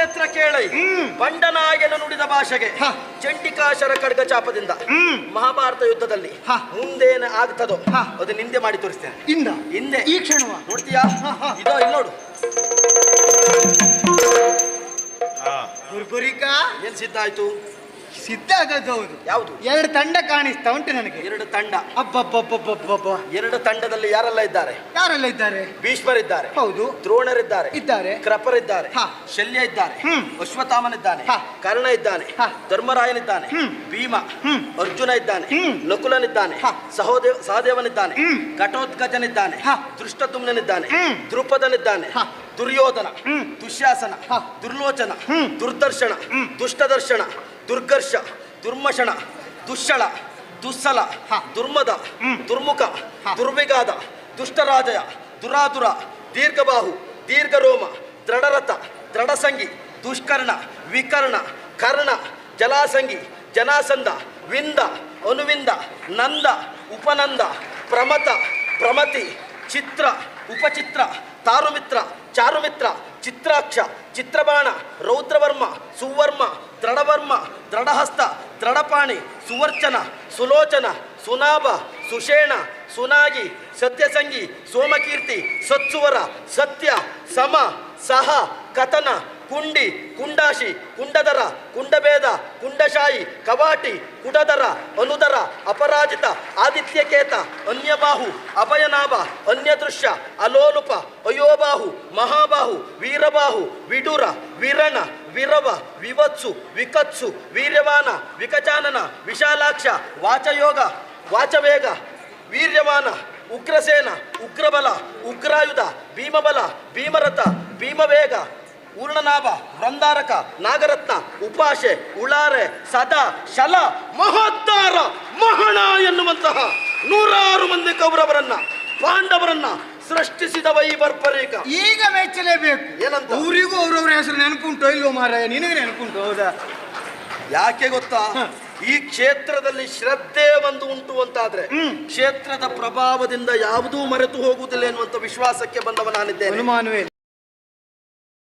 ಕ್ಷೇತ್ರ ಕೇಳಿ. ಬಂಡನಾಯನ ನುಡಿದ ಭಾಷೆಗೆ. ಚಂಡಿಕಾಶರ ಖಡ್ಗ ಚಾಪದಿಂದ. ಮಹಾಭಾರತ ಯುದ್ಧದಲ್ಲಿ ಹ. ಮುಂದೇನು ಆಗ್ತದೋ ಹ. ಅದು ನಿಂದೆ ಮಾಡಿ ತೋರಿಸ್ತೇನೆ. ಇಂದ? ಹಿಂದೆ. ಈ ಕ್ಷಣ ನೋಡ್ತೀಯಾ. ಇದೋ ಇಲ್ಲಿ ನೋಡು. ಗುರ್ಗುರಿಕ ಏನ್ ಸಿದ್ಧ ಆಯ್ತು? ಸಿದ್ಧ ಆದದ್ದು ಹೌದು ಯಾವುದು? ಎರಡು ತಂಡ ಕಾಣಿಸ್ತಾ ಉಂಟು ನನಗೆ. ಎರಡು ತಂಡ. ಅಬ್ಬಬ್ಬಬ್ಬಬ್ಬಬ್ಬ ಎರಡು ತಂಡದಲ್ಲಿ ಯಾರೆಲ್ಲ ಇದ್ದಾರೆ? ಯಾರೆಲ್ಲ ಇದ್ದಾರೆ? ಭೀಷ್ಮರಿದ್ದಾರೆ. ಹೌದು. ದ್ರೋಣರಿದ್ದಾರೆ. ಇದ್ದಾರೆ. ಕೃಪರಿದ್ದಾರೆ. ಹಾ. ಶಲ್ಯ ಇದ್ದಾರೆ. ಅಶ್ವತ್ಥಾಮನ್ ಇದ್ದಾನೆ ಹ. ಕರ್ಣ ಇದ್ದಾನೆ. ಧರ್ಮರಾಯನ್ ಧರ್ಮರಾಯನಿದ್ದಾನೆ. ಹ್ಮ್. ಭೀಮ. ಅರ್ಜುನ ಇದ್ದಾನೆ. ಹ್ಮ್. ನಕುಲನಿದ್ದಾನೆ. ಹಾ. ಸಹೋದೇವ ಸಹದೇವನಿದ್ದಾನೆ. ಘಟೋತ್ಕಜನಿದ್ದಾನೆ. ದ್ರುಪದನಿದ್ದಾನೆ. ಹ. ದುರ್ಯೋಧನ. ದುಶಾಸನ ದುಶ್ಯಾಸನ. ಹ. ದುರ್ಲೋಚನ. ದುರ್ದರ್ಶನ. ದುಷ್ಟದರ್ಶನ. ದುರ್ಗರ್ಷ ದುರ್ಮಶಣ ದುಶ್ಶಳ ದುಸ್ಸಲ. ದುರ್ಮದ. ದುರ್ಮುಖ. ದುರ್ವಿಗಾದ ದುಷ್ಟರಾಜಯ ದುರಾದುರ ದೀರ್ಘಬಾಹು ದೀರ್ಘರೋಮ ದೃಢರಥ ದೃಢಸಂಗಿ ದುಷ್ಕರ್ಣ ವಿಕರ್ಣ ಕರ್ಣ ಜಲಾಸಂಗಿ ಜನಾಸಂದ ವಿಂದ ಅನುವಿಂದ ನಂದ ಉಪನಂದ ಪ್ರಮತ ಪ್ರಮತಿ ಚಿತ್ರ ಉಪಚಿತ್ರ ತಾರುಮಿತ್ರ ಚಾರುಮಿತ್ರ ಚಿತ್ರಾಕ್ಷ, ಚಿತ್ರಬಾಣ, ರೌದ್ರವರ್ಮ, ಸುವರ್ಮ, ದೃಢವರ್ಮ, ದೃಢಹಸ್ತ, ದೃಢಪಾಣಿ, ಸುವರ್ಚನ, ಸುಲೋಚನ, ಸುನಾಭ, ಸುಷೇಣ, ಸುನಾಗಿ, ಸತ್ಯಸಂಗಿ, ಸೋಮಕೀರ್ತಿ, ಸತ್ಸುವರ, ಸತ್ಯ, ಸಮ, ಸಹ, ಕಥನ, ಕುಂಡಿ, ಕುಂಡಾಶಿ ಕುಂಡದರ ಕುಂಡಭೇದ ಕುಂಡಶಾಯಿ ಕವಾಟಿ, ಕುಡದರ, ಅನುದರ, ಅಪರಾಜಿತ, ಆದಿತ್ಯಕೇತ, ಅನ್ಯಬಾಹು, ಅಭಯನಾಭ, ಅನ್ಯದೃಶ್ಯ, ಅಲೋಲುಪ, ಅಯೋಬಾಹು, ಮಹಾಬಾಹು, ವೀರಬಾಹು, ವಿಡುರ, ವಿರಣ, ವಿರವ, ವಿವತ್ಸು, ವಿಕತ್ಸು, ವೀರ್ಯವಾನ, ವಿಕಚಾನನ, ವಿಶಾಲಾಕ್ಷ, ವಾಚಯೋಗ, ವಾಚವೇಗ, ವೀರ್ಯವಾನ, ಉಗ್ರಸೇನ, ಉಗ್ರಬಲ, ಉಗ್ರಾಯುಧ, ಭೀಮಬಲ, ಭೀಮರಥ, ಭೀಮವೇಗ ಪೂರ್ಣನಾಭ ವೃಂದಾರಕ ನಾಗರತ್ನ ಉಪಾಶೆ ಉಳಾರೆ ಸದಾ ಶಲ ಮಹತ್ತಾರ ಮಹಣ ಎನ್ನುವಂತಹ ನೂರಾರು ಮಂದಿ ಕೌರವರನ್ನ ಪಾಂಡವರನ್ನ ಸೃಷ್ಟಿಸಿದ ವೈಬರ್ಪರೇಕ ಈಗ ಮೆಚ್ಚಲೇಬೇಕು. ಏನಂತ? ಊರಿಗೂ ಅವ್ರವ್ರ ಹೆಸರು ನೆನಪುಂಟು ಇಲ್ವೋ ಮಾರಾಯ? ನಿನಗೆ ನೆನಪುಂಟು? ಹೌದಾ? ಯಾಕೆ ಗೊತ್ತಾ? ಈ ಕ್ಷೇತ್ರದಲ್ಲಿ ಶ್ರದ್ಧೆ ಒಂದು ಉಂಟು ಅಂತಾದ್ರೆ. ಕ್ಷೇತ್ರದ ಪ್ರಭಾವದಿಂದ ಯಾವುದೂ ಮರೆತು ಹೋಗುವುದಿಲ್ಲ ಎನ್ನುವಂತ ವಿಶ್ವಾಸಕ್ಕೆ ಬಂದವ ನಾನಿದ್ದೇನೆ